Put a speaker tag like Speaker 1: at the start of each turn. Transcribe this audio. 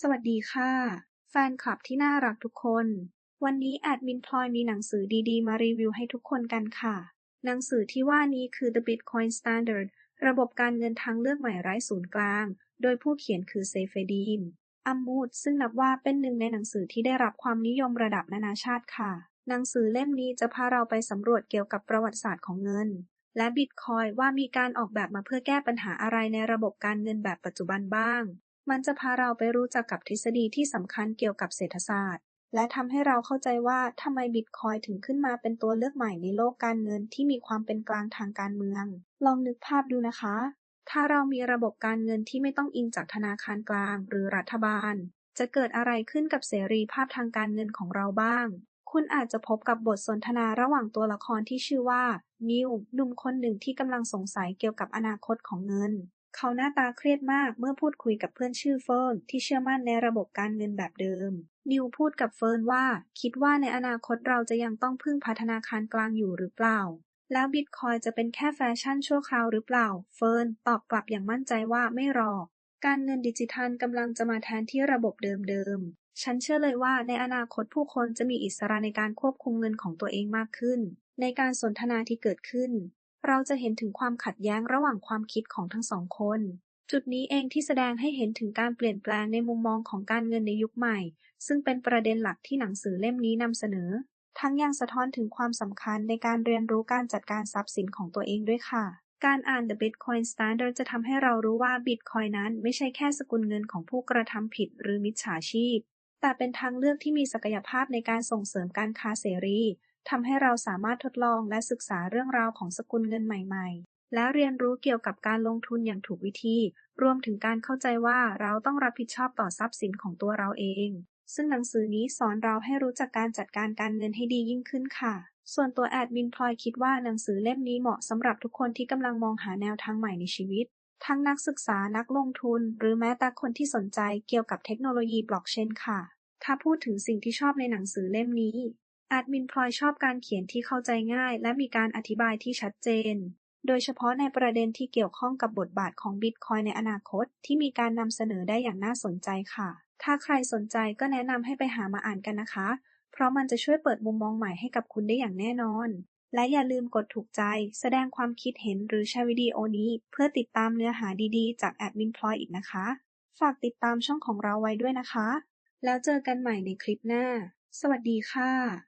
Speaker 1: สวัสดีค่ะ แฟนคลับที่น่ารักทุกคน วันนี้แอดมินพลอยมีหนังสือดีๆ มารีวิวให้ทุกคนกันค่ะ หนังสือที่ว่านี้คือ The Bitcoin Standard ระบบการเงินทางเลือกใหม่ไร้ศูนย์กลาง โดยผู้เขียนคือเซเฟดีนอัมมูดซึ่งนับว่าเป็นหนึ่งในหนังสือที่ได้รับความนิยมระดับนานาชาติค่ะ หนังสือเล่มนี้จะพาเราไปสำรวจเกี่ยวกับประวัติศาสตร์ของเงิน และบิตคอยว่ามีการออกแบบมาเพื่อแก้ปัญหาอะไรในระบบการเงินแบบปัจจุบันบ้าง มันจะพาเราไปรู้จักกับทฤษฎีที่สำคัญเกี่ยวกับเศรษฐศาสตร์ และทำให้เราเข้าใจว่าทำไมบิตคอยถึงขึ้นมาเป็นตัวเลือกใหม่ในโลกการเงินที่มีความเป็นกลางทางการเมือง ลองนึกภาพดูนะคะ ถ้าเรามีระบบการเงินที่ไม่ต้องอิงจากธนาคารกลาง หรือรัฐบาล จะเกิดอะไรขึ้นกับเสรีภาพทางการเงินของเราบ้าง คุณอาจจะพบกับบทสนทนาระหว่างตัวละครที่ชื่อว่านิวหนุ่มคนหนึ่งที่กำลังสงสัยเกี่ยวกับอนาคตของเงิน เขาหน้าตาเครียดมากเมื่อพูดคุยกับเพื่อนชื่อเฟิร์นที่เชื่อมั่นในระบบการเงินแบบเดิม นิวพูดกับเฟิร์นว่า คิดว่าในอนาคตเราจะยังต้องพึ่งพาธนาคารกลางอยู่หรือเปล่า แล้วบิตคอยจะเป็นแค่แฟชั่นชั่วคราวหรือเปล่า เฟิร์นตอบกลับอย่างมั่นใจว่าไม่หรอก การเงินดิจิทัลกำลังจะมาแทนที่ระบบเดิมๆ ฉันเชื่อเลยว่าในอนาคตผู้คนจะมีอิสระในการควบคุมเงินของตัวเองมากขึ้น ในการสนทนาที่เกิดขึ้น เราจะเห็นถึงความขัดแย้งระหว่างความคิดของทั้งสองคน จุดนี้เองที่แสดงให้เห็นถึงการเปลี่ยนแปลงในมุมมองของการเงินในยุคใหม่ ซึ่งเป็นประเด็นหลักที่หนังสือเล่มนี้นำเสนอ ทั้งยังสะท้อนถึงความสำคัญในการเรียนรู้การจัดการทรัพย์สินของตัวเองด้วยค่ะการอ่าน The Bitcoin Standard จะทำให้เรารู้ว่า Bitcoin นั้นไม่ใช่แค่สกุลเงินของผู้กระทำผิดหรือมิจฉาชีพ แต่เป็นทางเลือกที่มีศักยภาพในการส่งเสริมการค้าเสรี ทำให้เราสามารถทดลองและศึกษาเรื่องราวของสกุลเงินใหม่ ๆ และเรียนรู้เกี่ยวกับการลงทุนอย่างถูกวิธี รวมถึงการเข้าใจว่าเราต้องรับผิดชอบต่อทรัพย์สินของตัวเราเอง ซึ่งหนังสือนี้สอนเราให้รู้จักการจัดการการเงินให้ดียิ่งขึ้นค่ะ ส่วนตัวแอดมินพลอยคิดว่าหนังสือเล่มนี้เหมาะสำหรับทุกคนที่กำลังมองหาแนวทางใหม่ในชีวิต ทั้งนักศึกษานักลงทุน หรือแม้แต่คนที่สนใจเกี่ยวกับเทคโนโลยีบล็อกเชนค่ะถ้าพูดถึงสิ่งที่ชอบในหนังสือเล่มนี้ แอดมินพลอยชอบการเขียนที่เข้าใจง่าย และมีการอธิบายที่ชัดเจน โดยเฉพาะในประเด็นที่เกี่ยวข้องกับบทบาทของบิตคอยในอนาคต ที่มีการนำเสนอได้อย่างน่าสนใจค่ะ ถ้าใครสนใจก็แนะนำให้ไปหามาอ่านกันนะคะ เพราะมันจะช่วยเปิดมุมมองใหม่ให้กับคุณได้อย่างแน่นอน และอย่าลืมกดถูกใจ แสดงความคิดเห็นหรือแชร์วิดีโอนี้ เพื่อติดตามเนื้อหาดีๆ จากแอดมินพลอยอีกนะคะ ฝากติดตามช่องของเราไว้ด้วยนะคะ แล้วเจอกันใหม่ในคลิปหน้า สวัสดีค่ะ